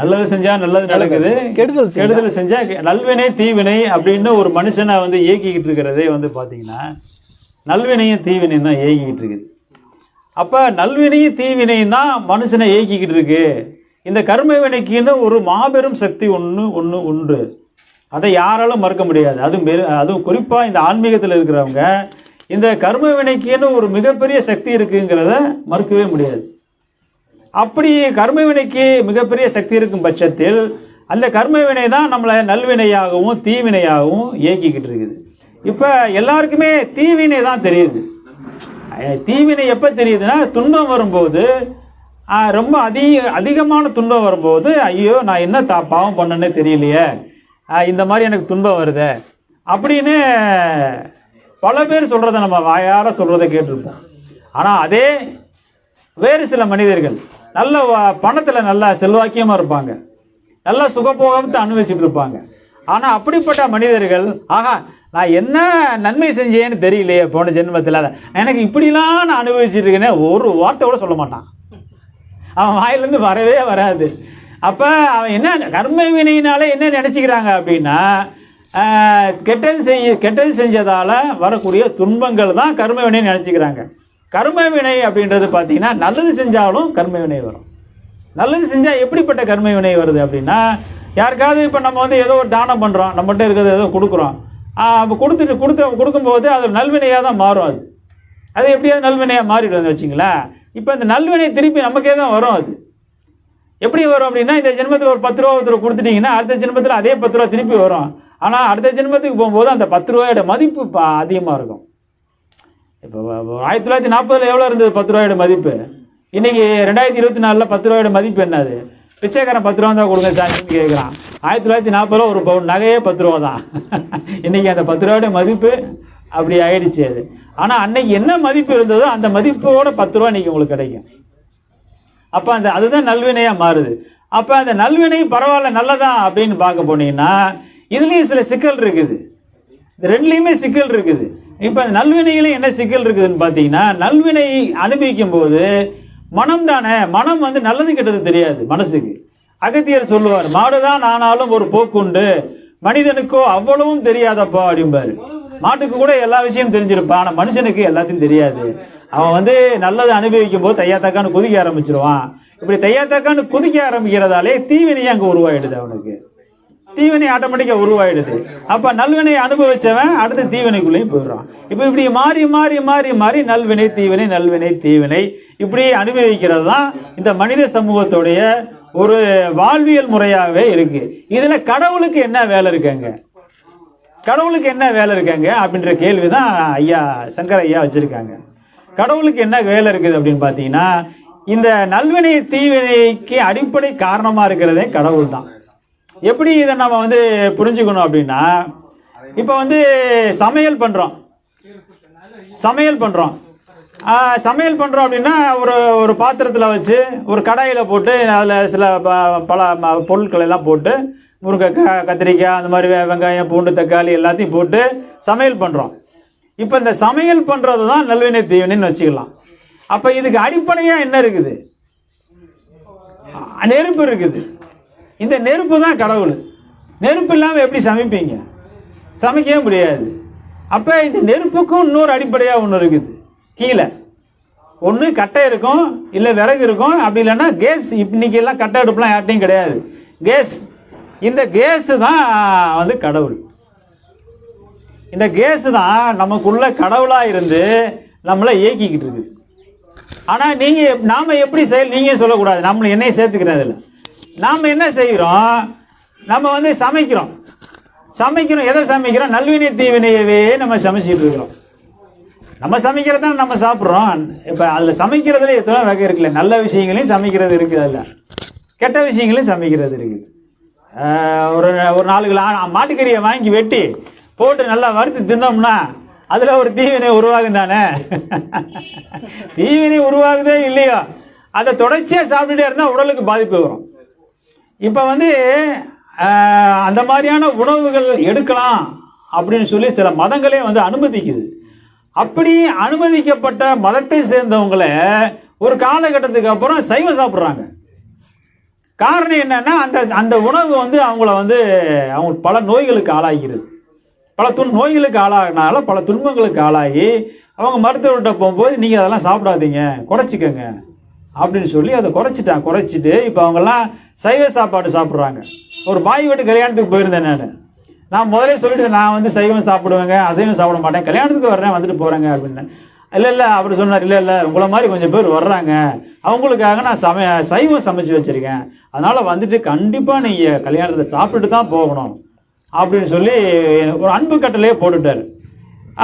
நல்லது செஞ்சா நல்லது நடக்குது. கெடுதல் செஞ்சா- கெடுதல் செஞ்சா நல்வினை தீவினை அப்படின்னு ஒரு மனுஷனை வந்து இயக்கிக்கிட்டு இருக்கிறதே வந்து பார்த்தீங்கன்னா நல்வினையும் தீவினையும் தான் இயக்கிக்கிட்டு இருக்குது. அப்போ நல்வினையும் தீவினையும் தான் மனுஷனை இயக்கிக்கிட்டு இருக்கு. இந்த கர்ம வினைக்குன்னு ஒரு மாபெரும் சக்தி ஒன்று ஒன்று. உண்டு அதை யாராலும் மறுக்க முடியாது. அதுவும் பெரு அதுவும் குறிப்பாக இந்த ஆன்மீகத்தில் இருக்கிறவங்க இந்த கர்ம வினைக்குன்னு ஒரு மிகப்பெரிய சக்தி இருக்குங்கிறத மறுக்கவே முடியாது. அப்படி கர்ம வினைக்கு மிகப்பெரிய சக்தி இருக்கும் பட்சத்தில் அந்த கர்ம வினை தான் நம்மளை நல்வினையாகவும் தீவினையாகவும் இயக்கிக்கிட்டு இருக்குது. இப்போ எல்லாருக்குமே தீவினை தான் தெரியுது. தீவினை எப்போ தெரியுதுன்னா துன்பம் வரும்போது ரொம்ப அதிக அதிகமான துன்பம் வரும்போது ஐயோ நான் என்ன தா பாவம் பண்ணேன்னே தெரியலையே. இந்த மாதிரி எனக்கு துன்பம் வருது. அப்படின்னு பல பேர் சொல்கிறத நம்ம வாயார சொல்கிறத கேட்டிருப்போம். ஆனால் அதே வேறு சில மனிதர்கள் நல்ல பணத்தில் நல்லா செல்வாக்கியமாக இருப்பாங்க. நல்ல சுகபோகத்தை அனுபவிச்சுட்டு இருப்பாங்க. ஆனால் அப்படிப்பட்ட மனிதர்கள் ஆஹா நான் என்ன நன்மை செஞ்சேன்னு தெரியலையே போன ஜென்மத்தில். எனக்கு இப்படிலாம் நான் அனுபவிச்சுட்டு இருக்கேனே ஒரு வார்த்தை கூட சொல்ல மாட்டான். அவன் வாயிலேருந்து வரவே வராது. அப்போ அவன் என்ன கர்ம வினையினால என்ன நினச்சிக்கிறாங்க அப்படின்னா கெட்டது செய்ய கெட்டது செஞ்சதால் வரக்கூடிய துன்பங்கள் தான் கர்ம வினைன்னு நினச்சிக்கிறாங்க. கர்ம வினை அப்படின்றது பார்த்தீங்கன்னா நல்லது செஞ்சாலும் கர்ம வினை வரும். நல்லது செஞ்சால் எப்படிப்பட்ட கர்ம வினை வருது அப்படின்னா யாருக்காவது இப்போ நம்ம வந்து ஏதோ ஒரு தானம் பண்ணுறோம் நம்மகிட்ட இருக்கிறது ஏதோ கொடுக்குறோம். அப்போ கொடுத்துட்டு கொடுத்து கொடுக்கும்போது அது நல்வினையாக தான் மாறும் அது. அது எப்படியாவது நல்வினையாக மாறிடுது வச்சுங்களேன். இப்போ இந்த நல்வினை திருப்பி நமக்கே தான் வரும் அது. எப்படி வரும் அப்படின்னா இந்த ஜென்மத்தில் ஒரு பத்து ரூபா ஒருத்தர் கொடுத்துட்டிங்கன்னா அடுத்த ஜென்மத்தில் அதே பத்து ரூபா திருப்பி வரும். ஆனால் அடுத்த ஜென்மத்துக்கு போகும்போது அந்த பத்து ரூபாயோட மதிப்பு அதிகமாக இருக்கும். இப்போ ஆயிரத்தி தொள்ளாயிரத்தி நாற்பதில் எவ்வளோ இருந்தது? பத்து ரூபாயோட மதிப்பு. இன்றைக்கி ரெண்டாயிரத்தி இருபத்தி நாலில் பத்து ரூபாயோட மதிப்பு என்னது? பிச்சைக்காரன் பத்து ரூபா தான் கொடுங்க சாமின்னு கேட்குறான் ஆயிரத்தி தொள்ளாயிரத்தி நாற்பதில் ஒரு பவுன் நகையே பத்து ரூபா தான் இன்றைக்கி அந்த பத்து ரூபாயோட மதிப்பு அப்படி ஆயிடுச்சு அது. ஆனால் அன்னைக்கு என்ன மதிப்பு இருந்ததோ அந்த மதிப்போட பத்து ரூபா இன்றைக்கி உங்களுக்கு கிடைக்கும். அப்போ அந்த அதுதான் நல்வினையாக மாறுது. அப்போ அந்த நல்வினை பரவாயில்ல நல்லதா அப்படின்னு பார்க்க போனீங்கன்னா இதுலேயும் சில சிக்கல் இருக்குது. இந்த ரெண்டுலேயுமே சிக்கல் இருக்குது. இப்போ அந்த நல்வினையிலையும் என்ன சிக்கல் இருக்குதுன்னு பார்த்தீங்கன்னா நல்வினை அனுபவிக்கும் போது மனம் தானே மனம் வந்து நல்லது கெட்டது தெரியாது மனசுக்கு. அகத்தியர் சொல்லுவார் மாடுதான் ஆனாலும் ஒரு போக்குண்டு மனிதனுக்கோ அவ்வளவும் தெரியாதப்பா அப்படிம்பாரு. மாட்டுக்கு கூட எல்லா விஷயமும் தெரிஞ்சிருப்பான் ஆனால் மனுஷனுக்கு எல்லாத்தையும் தெரியாது. அவன் வந்து நல்லது அனுபவிக்கும் போது தையா தக்கான்னு குதிக்க ஆரம்பிச்சிருவான். இப்படி தையா தக்கான்னு குதிக்க ஆரம்பிக்கிறதாலே தீவினையே அங்கே உருவாயிடுது அவனுக்கு. தீவினை ஆட்டோமேட்டிக்காக உருவாயிடுது. அப்போ நல்வினையை அனுபவிச்சவன் அடுத்த தீவினைக்குள்ளேயும் போயிடுறான். இப்போ இப்படி மாறி மாறி மாறி மாறி நல்வினை தீவினை நல்வினை தீவினை இப்படி அனுபவிக்கிறது தான் இந்த மனித சமூகத்துடைய ஒரு வாழ்வியல் முறையாகவே இருக்கு. இதில் கடவுளுக்கு என்ன வேலை இருக்குங்க? கடவுளுக்கு என்ன வேலை இருக்காங்க? அப்படின்ற கேள்வி தான் ஐயா சங்கர் ஐயா வச்சுருக்காங்க. கடவுளுக்கு என்ன வேலை இருக்குது அப்படின்னு பார்த்தீங்கன்னா இந்த நல்வினை தீவினைக்கு அடிப்படை காரணமாக இருக்கிறதே கடவுள் தான் எப்படி இதை நம்ம வந்து புரிஞ்சுக்கணும் அப்படின்னா இப்போ வந்து சமையல் பண்ணுறோம் சமையல் பண்ணுறோம் சமையல் பண்ணுறோம் அப்படின்னா ஒரு ஒரு பாத்திரத்தில் வச்சு ஒரு கடாயில் போட்டு அதில் சில ப- பல ம- பொருட்கள் எல்லாம் போட்டு முருங்கைக்காய் கத்திரிக்காய் அந்த மாதிரி வெங்காயம் பூண்டு தக்காளி எல்லாத்தையும் போட்டு சமையல் பண்ணுறோம் இப்போ இந்த சமையல் பண்ணுறது தான் நல்வினை தீவினைன்னு வச்சுக்கலாம். அப்போ இதுக்கு அடிப்படையாக என்ன இருக்குது? நெருப்பு இருக்குது. இந்த நெருப்பு தான் கடவுள். நெருப்பு இல்லாமல் எப்படி சமைப்பீங்க? சமைக்கவே முடியாது. அப்போ இந்த நெருப்புக்கும் இன்னொரு அடிப்படையாக ஒன்று இருக்குது. கீழே. ஒன்று கட்டை இருக்கும் இல்லை விறகு இருக்கும் அப்படி இல்லைன்னா கேஸ். இன்னைக்கு எல்லாம் கட்டை அடுப்புலாம் யார்ட்டையும் கிடையாது. கேஸ். இந்த கேஸு தான் வந்து கடவுள். இந்த கேஸு தான் நமக்குள்ள கடவுளாக இருந்து நம்மளை இயக்கிக்கிட்டு இருக்குது. ஆனால் நீங்கள் நாம் எப்படி செயல் நீங்கள் சொல்லக்கூடாது. நம்மளை என்னையும் சேர்த்துக்கிறேன் அதில் நாம் என்ன செய்கிறோம்? நம்ம வந்து சமைக்கிறோம். சமைக்கிறோம். எதை சமைக்கிறோம்? நல்வினை தீவினையவே நம்ம சமைச்சிட்டு இருக்கிறோம். நம்ம சமைக்கிறது தான் நம்ம சாப்பிட்றோம். இப்போ அதில் சமைக்கிறதுல எத்தனை வகை இருக்குல்ல? நல்ல விஷயங்களையும் சமைக்கிறது இருக்குது அதில். கெட்ட விஷயங்களையும் சமைக்கிறது இருக்குது. ஒரு ஒரு நாலு கிலோ மாட்டுக்கறியை வாங்கி வெட்டி போட்டு நல்லா வறுத்து தின்னோம்னா அதில் ஒரு தீவினை உருவாகும் தானே? தீவினை உருவாகுதே இல்லையோ? அதை தொடர்ச்சியாக சாப்பிட்டுட்டே இருந்தால் உடலுக்கு பாதிப்பு வரும். இப்போ வந்து அந்த மாதிரியான உணவுகள் எடுக்கலாம் அப்படின்னு சொல்லி சில மதங்களே வந்து அனுமதிக்குது. அப்படி அனுமதிக்கப்பட்ட மதத்தை சேர்ந்தவங்கள ஒரு காலகட்டத்துக்கு அப்புறம் சைவம் சாப்பிட்றாங்க. காரணம் என்னென்னா அந்த அந்த உணவு வந்து அவங்கள வந்து அவங்க பல நோய்களுக்கு ஆளாகிறது பல துன் நோய்களுக்கு ஆளாகினால பல துன்பங்களுக்கு ஆளாகி அவங்க மருத்துவர்கிட்ட போகும்போது நீங்கள் அதெல்லாம் சாப்பிடாதீங்க குறைச்சிக்கங்க. அப்படின்னு சொல்லி அதை குறைச்சிட்டான். குறைச்சிட்டு இப்போ அவங்கெல்லாம் சைவ சாப்பாடு சாப்பிட்றாங்க. ஒரு பாய் வீட்டு கல்யாணத்துக்கு போயிருந்தேன் நான். நான் முதலே சொல்லிட்டு நான் வந்து சைவம் சாப்பிடுவேங்க அசைவம் சாப்பிட மாட்டேன். கல்யாணத்துக்கு வர்றேன் வந்துட்டு போகிறேங்க அப்படின்னு. இல்லை இல்லை அப்படி சொன்னார் இல்லை இல்லை உங்களை மாதிரி கொஞ்சம் பேர் வர்றாங்க. அவங்களுக்காக நான் சம சைவம் சமைச்சு வச்சுருக்கேன். அதனால் வந்துட்டு கண்டிப்பாக நீங்கள் கல்யாணத்தில் சாப்பிட்டுட்டு தான் போகணும் அப்படின்னு சொல்லி ஒரு அன்பு கட்டளையே போட்டுட்டார்.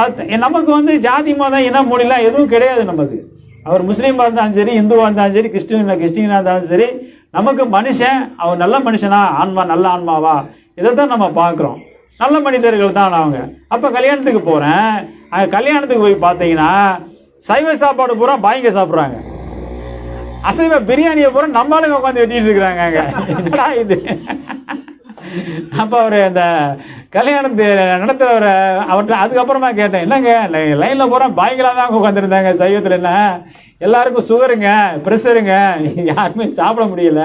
அது நமக்கு வந்து ஜாதி மதம் இன மொழிலாம் எதுவும் கிடையாது நமக்கு. அவர் முஸ்லீமாக இருந்தாலும் சரி இந்துவாக இருந்தாலும் சரி கிறிஸ்டின் கிறிஸ்டினாக இருந்தாலும் சரி நமக்கு மனுஷன் அவர் நல்ல மனுஷனா ஆன்மா நல்ல ஆன்மாவா? இதை தான் நம்ம பார்க்குறோம். நல்ல மனிதர்கள் தான் அவங்க. அப்போ கல்யாணத்துக்கு போகிறேன் அங்கே கல்யாணத்துக்கு போய் பார்த்தீங்கன்னா சைவ சாப்பாடு பூரா பாய்ங்க சாப்பிட்றாங்க. அசைவ பிரியாணியை பூரா நம்மளுங்க உட்காந்து வெட்டிட்டு இருக்கிறாங்க அங்கே. என்னடா இது? அப்போ அவர் அந்த கல்யாணத்து நடத்துகிறவரை அவர்கிட்ட அதுக்கப்புறமா கேட்டேன் என்னங்க லைனில் பூரா பாய்களாக தான் உட்காந்துருந்தாங்க சைவத்தில் என்ன? எல்லாருக்கும் சுகருங்க ப்ரெஷருங்க யாருமே சாப்பிட முடியல.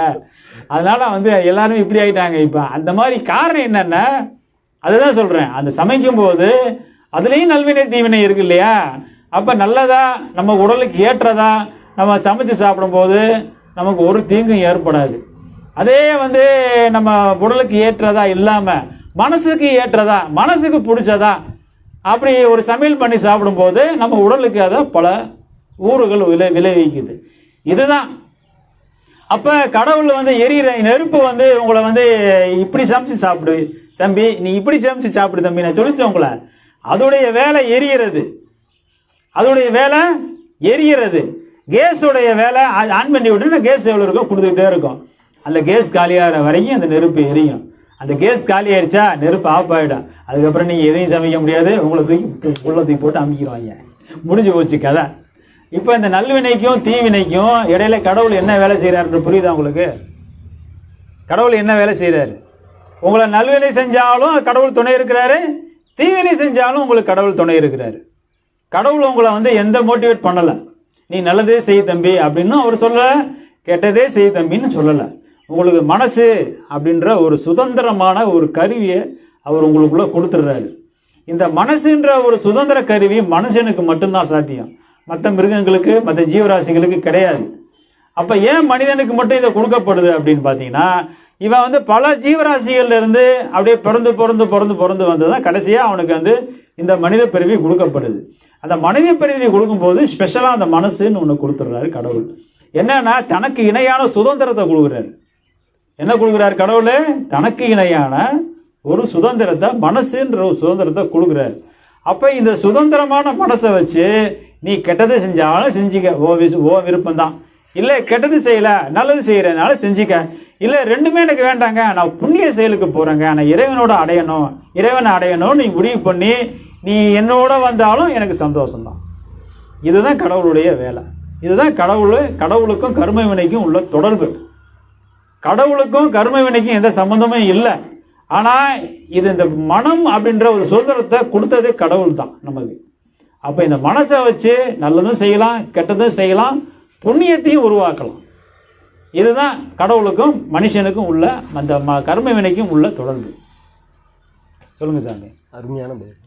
அதனால் வந்து எல்லாருமே இப்படி ஆகிட்டாங்க இப்போ அந்த மாதிரி காரணம் என்னென்ன அதுதான் சொல்கிறேன் அந்த சமைக்கும் போது அதுலேயும் நல்வினை தீவினை இருக்கு இல்லையா? அப்போ நல்லதா நம்ம உடலுக்கு ஏற்றதா நம்ம சமைச்சு சாப்பிடும்போது நமக்கு ஒரு தீங்கும் ஏற்படாது. அதே வந்து நம்ம உடலுக்கு ஏற்றதா இல்லாமல் மனசுக்கு ஏற்றதா மனசுக்கு பிடிச்சதா அப்படி ஒரு சமையல் பண்ணி சாப்பிடும்போது நம்ம உடலுக்கு அதை பல ஊறுகள் விளை விளைவிக்குது. இதுதான். அப்போ கடவுள் வந்து எரியிற நெருப்பு வந்து உங்களை வந்து இப்படி சமைச்சு சாப்பிடு தம்பி நீ இப்படி சமைச்சு சாப்பிடு தம்பி நான் சொல்லிச்சேன் உங்களை. அதோடைய வேலை எரியிறது. அதோடைய வேலை எரியிறது. கேஸுடைய வேலை ஆன் பண்ணி விட்டுனா கேஸ் எவ்வளோ இருக்கோ கொடுத்துக்கிட்டே இருக்கும். அந்த கேஸ் காலியாகிற வரைக்கும் அந்த நெருப்பு எரியும். அந்த கேஸ் காலி ஆயிடுச்சா நெருப்பு ஆஃப் ஆகிடும் அதுக்கப்புறம் நீங்கள் எதையும் சமைக்க முடியாது. உங்களை தூக்கி உள்ள தூக்கி போட்டு அமுக்கிடுவாங்க முடிஞ்சு போச்சு கதை. இப்போ இந்த நல்வினைக்கும் தீவினைக்கும் இடையில கடவுள் என்ன வேலை செய்கிறாருன்ற புரியுதா உங்களுக்கு? கடவுள் என்ன வேலை செய்கிறாரு உங்களை நல்வினை செஞ்சாலும் கடவுள் துணை இருக்கிறாரு. தீவினை செஞ்சாலும் உங்களுக்கு கடவுள் துணை இருக்கிறாரு. கடவுள் உங்களை வந்து எந்த மோட்டிவேட் பண்ணலை. நீ நல்லதே செய் தம்பி அப்படின்னு அவர் சொல்லலை கெட்டதே செய் தம்பின்னு சொல்லலை. உங்களுக்கு மனசு அப்படின்ற ஒரு சுதந்திரமான ஒரு கருவியை அவர் உங்களுக்குள்ளே கொடுத்துட்றாரு. இந்த மனசுன்ற ஒரு சுதந்திர கருவி மனுஷனுக்கு மட்டும்தான் சாத்தியம். மற்ற மிருகங்களுக்கு மற்ற ஜீவராசிகளுக்கு கிடையாது. அப்போ ஏன் மனிதனுக்கு மட்டும் இதை கொடுக்கப்படுது அப்படின்னு பார்த்தீங்கன்னா இவன் வந்து பல ஜீவராசிகள்லேருந்து அப்படியே பிறந்து பிறந்து பிறந்து பிறந்து வந்து தான் கடைசியாக அவனுக்கு வந்து இந்த மனித பிறவி கொடுக்கப்படுது. அந்த மனித பிறவி கொடுக்கும்போது ஸ்பெஷலாக அந்த மனசுன்னு ஒன்று கொடுத்துட்றாரு கடவுள். என்னன்னா தனக்கு இணையான சுதந்திரத்தை கொடுக்குறாரு. என்ன கொடுக்குறாரு கடவுள்? தனக்கு இணையான ஒரு சுதந்திரத்தை மனசுன்ற ஒரு சுதந்திரத்தை கொடுக்குறாரு. அப்போ இந்த சுதந்திரமான மனசை வச்சு நீ கெட்டது செஞ்சாலும் செஞ்சுக்க. ஓ விஸ் ஓ விருப்பம்தான். இல்லை கெட்டது செய்யலை நல்லது செய்கிறனால செஞ்சுக்க. இல்லை ரெண்டுமே எனக்கு வேண்டாங்க நான் புண்ணிய செயலுக்கு போகிறேங்க நான் இறைவனோட அடையணும் இறைவனை அடையணும்னு நீ முடிவு பண்ணி நீ என்னோட வந்தாலும் எனக்கு சந்தோஷம்தான். இதுதான் கடவுளுடைய வேலை. இதுதான் கடவுள் கடவுளுக்கும் கர்ம வினைக்கும் உள்ள தொடர்பு. கடவுளுக்கும் கர்ம வினைக்கும் எந்த சம்மந்தமும் இல்லை. ஆனால் இது இந்த மனம் அப்படின்ற ஒரு சுதந்திரத்தை கொடுத்ததே கடவுள் தான் நமக்கு. அப்போ இந்த மனசை வச்சு நல்லதும் செய்யலாம் கெட்டதும் செய்யலாம் புண்ணியத்தையும் உருவாக்கலாம். இதுதான் கடவுளுக்கும் மனுஷனுக்கும் உள்ள அந்த ம கர்ம வினைக்கும் உள்ள தொடர்பு. சொல்லுங்கள் சாமி. அருமையான பதில்.